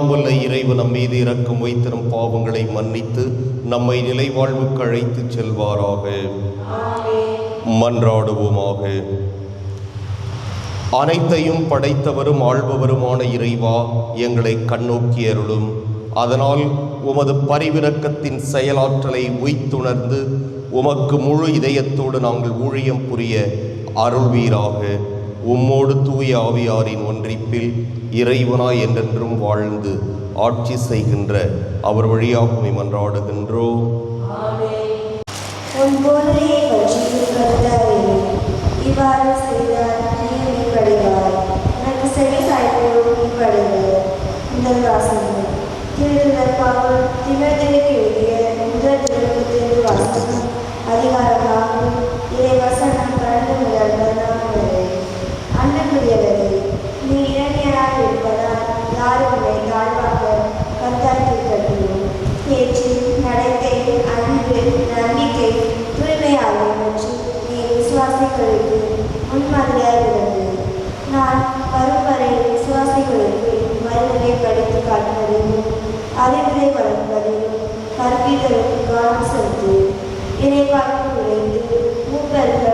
எல்லாம் வல்ல இறைவன் நம் மீது இரக்கம் வைத்து நம் பாவங்களை மன்னித்து நம்மை நிலைவாழ்வுக்கு அழைத்துச் செல்வாராக. மன்றாடுவோமாக. அனைத்தையும் படைத்தவரும் ஆள்பவருமான இறைவா எங்களை கண்ணோக்கி அருளும். அதனால் உமது பரிவிரக்கத்தின் செயலாற்றலை உய்த்துணர்ந்து உமக்கு முழு இதயத்தோடு நாங்கள் ஊழியம் புரிய அருள்வீராக. உம்மோடு தூய ஆவியாரின் ஒன்றிப்பில் இறைவனாய் என்றென்றும் வாழ்ந்து ஆட்சி செய்கின்ற அவர் வழியாக உம்மை மன்றாடுகின்றோம் இவ்வாறு அன்பு நம்பிக்கை தூய்மை ஆகியவற்றை நீ விசுவாசிகளுக்கு முன்மாதிரியாக இருந்தது நான் வரும் வரை விசுவாசிகளுக்கு மறுநிலை படித்து காட்டுவதிலும் அறிவுரை வழங்குவதிலும் கற்பித்தலுக்கு கவனம் செலுத்து இறைவாக்கு உழைத்து மூப்பர்கள்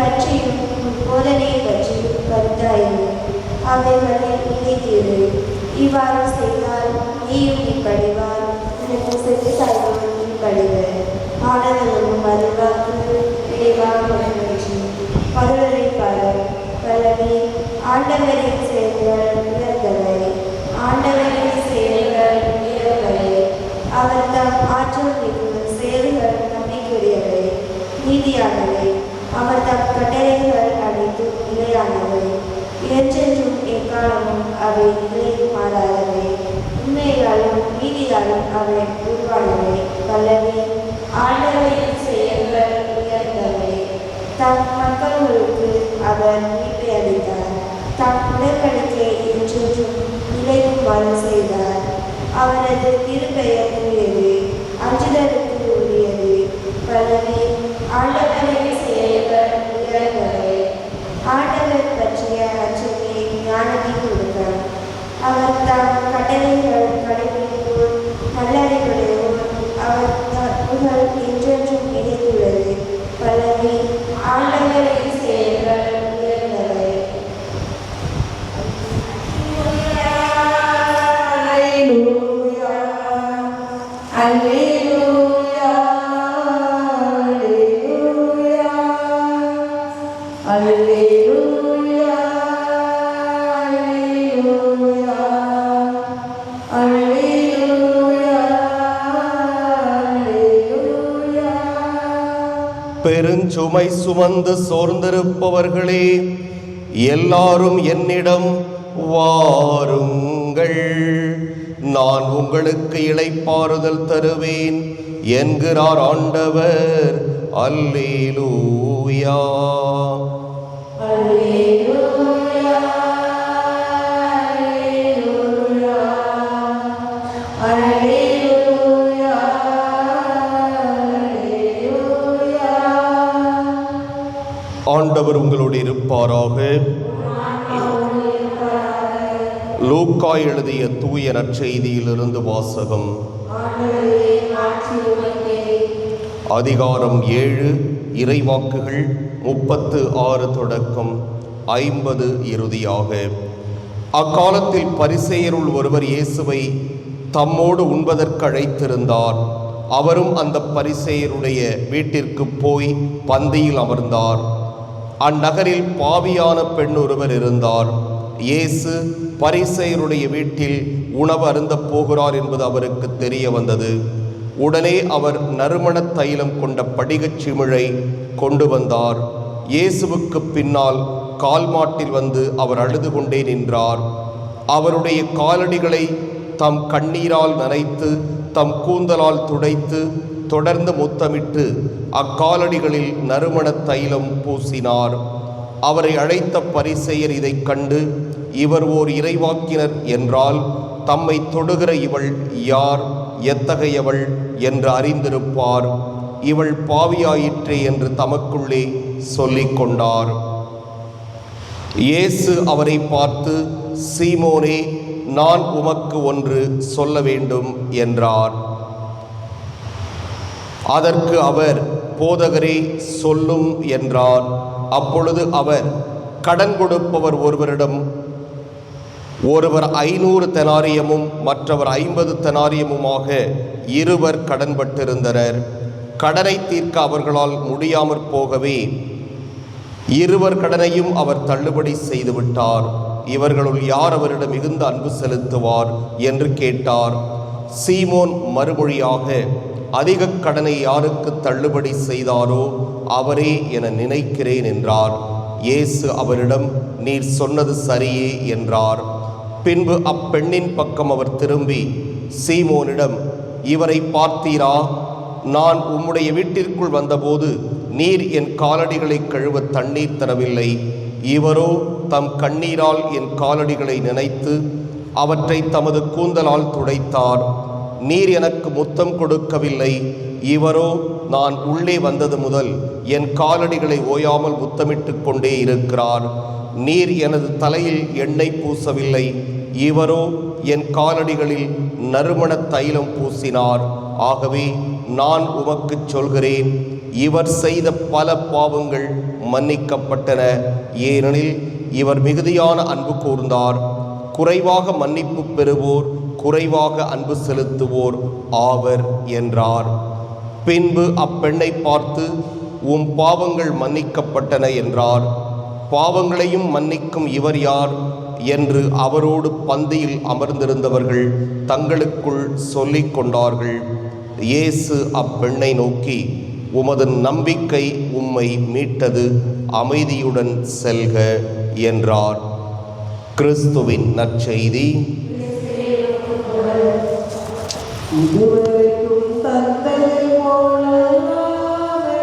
பற்றியும் உன் போதனையை பற்றியும் கருத்தாயிரு அவைகளை நினைத்தீரு இவ்வாறு செய்தால் நீயும் இப்படிவார் உனக்கு சென்று சாய்வோம் இப்படிவர் ஆடவரும் மதுவாக்கு இறைவாக வழங்கி பருவரை பாடல் பல்லவி ஆண்டவரின் செயல்கள் உயர்ந்தவை ஆண்டவரின் செயல்கள் உயர்ந்தவை அவர் தம் ஆற்றல் மிகு செயல்கள் நம்பிக்கையுடையவை நீதியானவை அவர் தம் கட்டளைகள் அனைத்தும் நிலையானவை என்றென்றும் எக்காலமும் அவை நிலை மாறாதவை உண்மையாலும் நீதியாலும் அவை உருவானவை பல்லவி ஆண்டவையின் செயல்கள் உயர்ந்தவை. தம் மக்களுக்கு அவர் மீட்பை அளித்தார். தம் உடன்படிக்கை என்றென்றும் நிலைக்குமாறு செய்தார். அவரது திருப்பெயர் உரியது அஞ்சுதலுக்கு உரியது வல்லவே ஆண்டவரின் செயல்கள் உயர்ந்தவை ஆண்டவர் பற்றிய அச்சத்தை ஞானத்தை கொடுத்தார் அவர் தம் கட்டளைகள் கடைபிடிப்போர் நல்லறிவுடையோர் அவர் தம் புகழ் என்றென்றும் நிலைத்துள்ளது பல்லவி ஆண்டவரின் செயல்கள் உயர்ந்தவை சுமை சுமந்து சோர்ந்திருப்பவர்களே எல்லாரும் என்னிடம் வாருங்கள். நான் உங்களுக்கு இளைப்பாறுதல் தருவேன் என்கிறார் ஆண்டவர். அல்லேலூயா. ஆண்டவர் உங்களோடு இருப்பாராக. லூக்கா எழுதிய தூய நற்செய்தியிலிருந்து வாசகம். அதிகாரம் ஏழு இறைவாக்குகள் முப்பத்து ஆறு தொடக்கம் ஐம்பது இறுதியாக. அக்காலத்தில் பரிசெயருள் ஒருவர் இயேசுவை தம்மோடு உண்பதற்கு அழைத்திருந்தார். அவரும் அந்த பரிசெயருடைய வீட்டிற்கு போய் பந்தியில் அமர்ந்தார். அந்நகரில் பாவியான பெண் ஒருவர் இருந்தார். இயேசு பரிசெயருடைய வீட்டில் உணவு அருந்தப் போகிறார் என்பது அவருக்கு தெரிய வந்தது. உடனே அவர் நறுமணத் தைலம் கொண்ட படிகச் சிமிழை கொண்டு வந்தார். இயேசுவுக்கு பின்னால் கால் மாட்டில் வந்து அவர் அழுது கொண்டே நின்றார். அவருடைய காலடிகளை தம் கண்ணீரால் நனைத்து தம் கூந்தலால் துடைத்து தொடர்ந்து முத்தமிட்டு அக்காலடிகளில் நறுமணத் தைலம் பூசினார். அவரை அழைத்த பரிசெயர் இதைக் கண்டு இவர் ஓர் இறைவாக்கினர் என்றால் தம்மை தொடுகிற இவள் யார்? எத்தகையவள்? என்று அறிந்திருப்பார். இவள் பாவியாயிற்றே என்று தமக்குள்ளே சொல்லிக் கொண்டார். இயேசு அவரை பார்த்து சீமோனே நான் உமக்கு ஒன்று சொல்ல வேண்டும் என்றார். அதற்கு அவர் போதகரே சொல்லும் என்றார். அப்பொழுது அவர் கடன் கொடுப்பவர் ஒருவரிடம் ஒருவர் ஐநூறு தெனாரியமும் மற்றவர் ஐம்பது தெனாரியமுமாக இருவர் கடன்பட்டிருந்தனர் கடனை தீர்க்க அவர்களால் முடியாமற் போகவே இருவர் கடனையும் அவர் தள்ளுபடி செய்துவிட்டார் இவர்களுள் யார் அவரிடம் மிகுந்த அன்பு செலுத்துவார் என்று கேட்டார். சீமோன் மறுமொழியாக அதிக கடனை யாருக்கு தள்ளுபடி செய்தாரோ அவரே என நினைக்கிறேன் என்றார். இயேசு அவரிடம் நீர் சொன்னது சரியே என்றார். பின்பு அப்பெண்ணின் பக்கம் அவர் திரும்பி சீமோனிடம் இவரை பார்த்தீரா? நான் உம்முடைய வீட்டிற்குள் வந்தபோது நீர் என் காலடிகளை கழுவ தண்ணீர் தரவில்லை. இவரோ தம் கண்ணீரால் என் காலடிகளை நினைத்து அவற்றை தமது கூந்தலால் துடைத்தார். நீர் எனக்கு முத்தம் கொடுக்கவில்லை. இவரோ நான் உள்ளே வந்தது முதல் என் காலடிகளை ஓயாமல் முத்தமிட்டு கொண்டே இருக்கிறார். நீர் எனது தலையில் எண்ணெய் பூசவில்லை. இவரோ என் காலடிகளில் நறுமண தைலம் பூசினார். ஆகவே நான் உமக்குச் சொல்கிறேன் இவர் செய்த பல பாவங்கள் மன்னிக்கப்பட்டன. ஏனெனில் இவர் மிகுதியான அன்பு கூர்ந்தார். குறைவாக மன்னிப்பு பெறுவோர் குறைவாக அன்பு செலுத்துவோர் ஆவர் என்றார். பின்பு அப்பெண்ணை பார்த்து உம் பாவங்கள் மன்னிக்கப்பட்டன என்றார். பாவங்களையும் மன்னிக்கும் இவர் யார்? என்று அவரோடு பந்தியில் அமர்ந்திருந்தவர்கள் தங்களுக்குள் சொல்லிக் கொண்டார்கள். இயேசு அப்பெண்ணை நோக்கி உமது நம்பிக்கை உம்மை மீட்டது அமைதியுடன் செல்க என்றார். கிறிஸ்துவின் நற்செய்தி. இதுவரைக்கும் தந்ததை போல நானே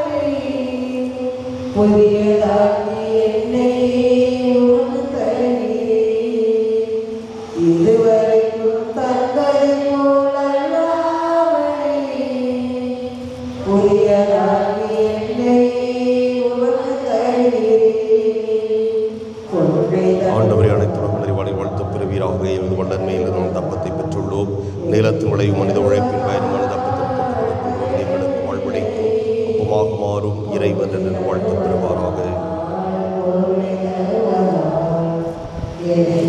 நீளத்தின் விளையும் மனித உழைப்பின் பயணமான தப்பத்தை எங்களுக்கு வாழ்வடைக்கும் அப்பமாக மாறும் இறைவன் என்று வாழ்த்து பெறுவாராக. என்னை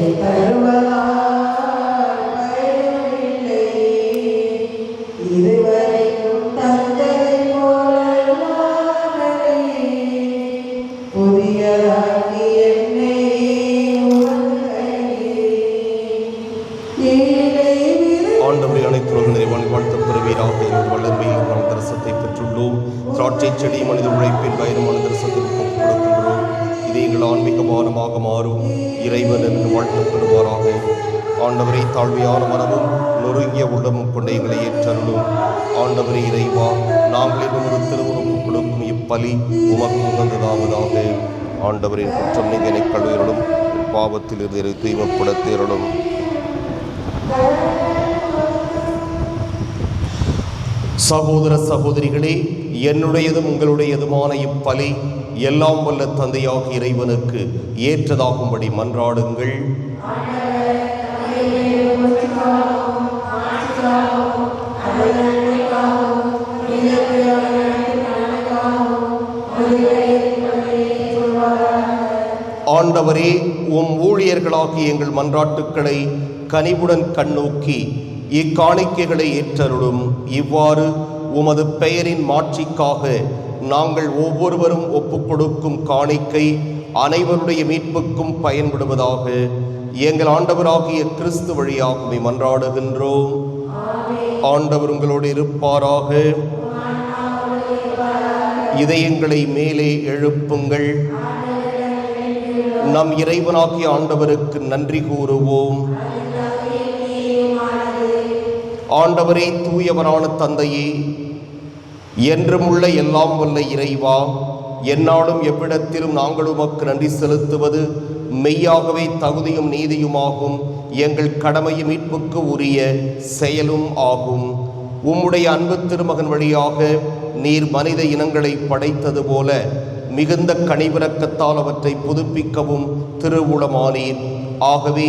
செடி மனித உழைப்பின் பயணமான தரிசனத்தை கொடுக்கின்றோம். இது எங்கள் ஆன்மீக பானமாக மாறும். இறைவன் என்று வாழ்த்து பெறுவாராக ஆண்டவரை தாழ்மையான மனமும் நொறுங்கிய உள்ளமும் கொண்ட எங்களை ஏற்றருளும். ஆண்டவரை இறைவா நாங்களிடம் ஒரு திருமணம் கொடுக்கும் இப்பலி உமக்கு உகந்ததாவதாக. ஆண்டவரின் குற்றம் நீங்க என்னை கழுவியருளும் பாவத்தில் இருந்து தூய்மைப்படுத்தியருளும் சகோதர சகோதரிகளே என்னுடையதும் உங்களுடையதுமான இப்பலி எல்லாம் வல்ல தந்தையாக இறைவனுக்கு ஏற்றதாகும்படி மன்றாடுங்கள். ஆண்டவரே உம் ஊழியர்களாகிய எங்கள் மன்றாட்டுக்களை கனிவுடன் கண்ணோக்கி இக்காணிக்கைகளை ஏற்றருளும். இவ்வாறு உமது பெயரின் மாட்சிக்காக நாங்கள் ஒவ்வொருவரும் ஒப்புக்கொடுக்கும் காணிக்கை அனைவருடைய மீட்புக்கும் பயன்படுவதாக எங்கள் ஆண்டவராகிய கிறிஸ்து வழியாகவே மன்றாடுகின்றோம். ஆண்டவர் உங்களோடு இருப்பாராக. இதயங்களை மேலே எழுப்புங்கள். நம் இறைவனாகிய ஆண்டவருக்கு நன்றி கூறுவோம். ஆண்டவரே தூயவரான தந்தையே என்றுமுள்ள எல்லாம் வல்ல இறைவா என்னாலும் எவ்விடத்திலும் நாங்கள் உமக்கு நன்றி செலுத்துவது மெய்யாகவே தகுதியும் நீதியுமாகும் எங்கள் கடமையும் மீட்புக்கு உரிய செயலும் ஆகும். உம்முடைய அன்பு திருமகன் வழியாக நீர் மனித இனங்களை படைத்தது போல மிகுந்த கனிவிறக்கத்தால் அவற்றை புதுப்பிக்கவும் திருவுளமானீர். ஆகவே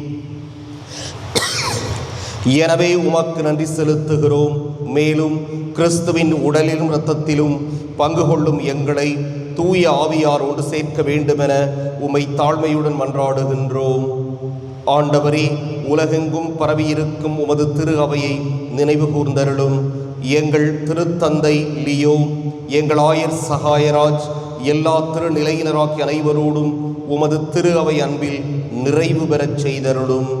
எனவே உமக்கு நன்றி செலுத்துகிறோம். மேலும் கிறிஸ்துவின் உடலிலும் இரத்தத்திலும் பங்கு கொள்ளும் எங்களை தூய ஆவியாரோடு சேர்க்க வேண்டுமென உம்மை தாழ்மையுடன் மன்றாடுகின்றோம். ஆண்டவரே உலகெங்கும் பரவியிருக்கும் உமது திரு அவையை நினைவு கூர்ந்தருளும். எங்கள் திருத்தந்தை லியோ எங்கள் ஆயர் சகாயராஜ் எல்லா திருநிலையினராகிய அனைவரோடும் உமது திரு அவை அன்பில் நிறைவு பெறச் செய்தருளும்.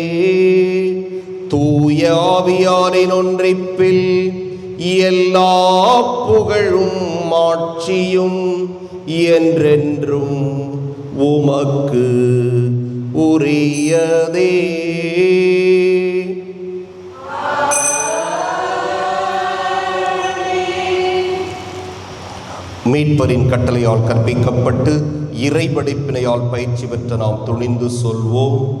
தூய ஆவியாரின் ஒன்றிப்பில் எல்லா புகழும் மாட்சியும் என்றென்றும் உமக்கு உரியதே. மீட்பரின் கட்டளையால் கற்பிக்கப்பட்டு இறைபடிப்பினையால் பயிற்சி பெற்ற நாம் துணிந்து சொல்வோம்.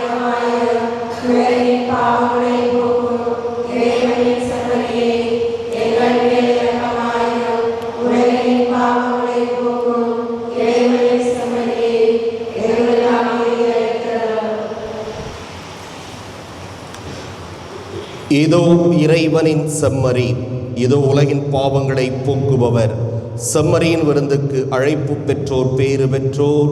இறைவனின் செம்மறி இதோ உலகின் பாவங்களை போக்குபவர். செம்மறியின் விருந்துக்கு அழைப்பு பெற்றோர் பேறு பெற்றோர்.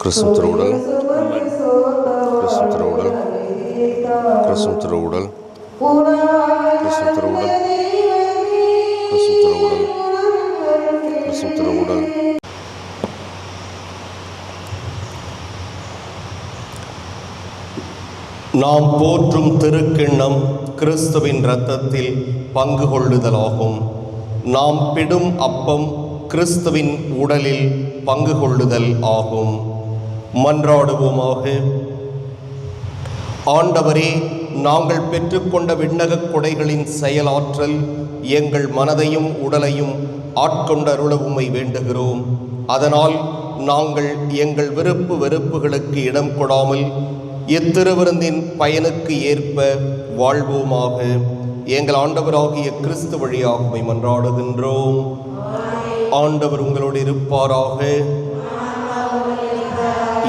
கிறிஸ்துவ திருவுடல் கிறிஸ்துவ திருவுடல் கிறிஸ்துவ திருவுடல் கிறிஸ்துவ திருவுடல் கிறிஸ்துவ திருவுடல் கிறிஸ்துவ திருவுடல் நாம் போற்றும் திருக்கிண்ணம் கிறிஸ்துவின் இரத்தத்தில் பங்கு கொள்ளுதலாகும். நாம் பிடும் அப்பம் கிறிஸ்துவின் உடலில் பங்கு கொள்ளுதல் ஆகும். மன்றாடுவோமாக. ஆண்டவரே நாங்கள் பெற்றுக்கொண்ட விண்ணகக் கொடைகளின் செயலாற்றல் எங்கள் மனதையும் உடலையும் ஆட்கொண்ட அருள உம்மை வேண்டுகிறோம். அதனால் நாங்கள் எங்கள் விருப்பு வெறுப்புகளுக்கு இடம் கொடாமல் இத்திருவிருந்தின் பயனுக்கு ஏற்ப வாழ்வோமாக. எங்கள் ஆண்டவராகிய கிறிஸ்து வழியாக மன்றாடுகின்றோம். ஆண்டவர் உங்களோடு இருப்பாராக.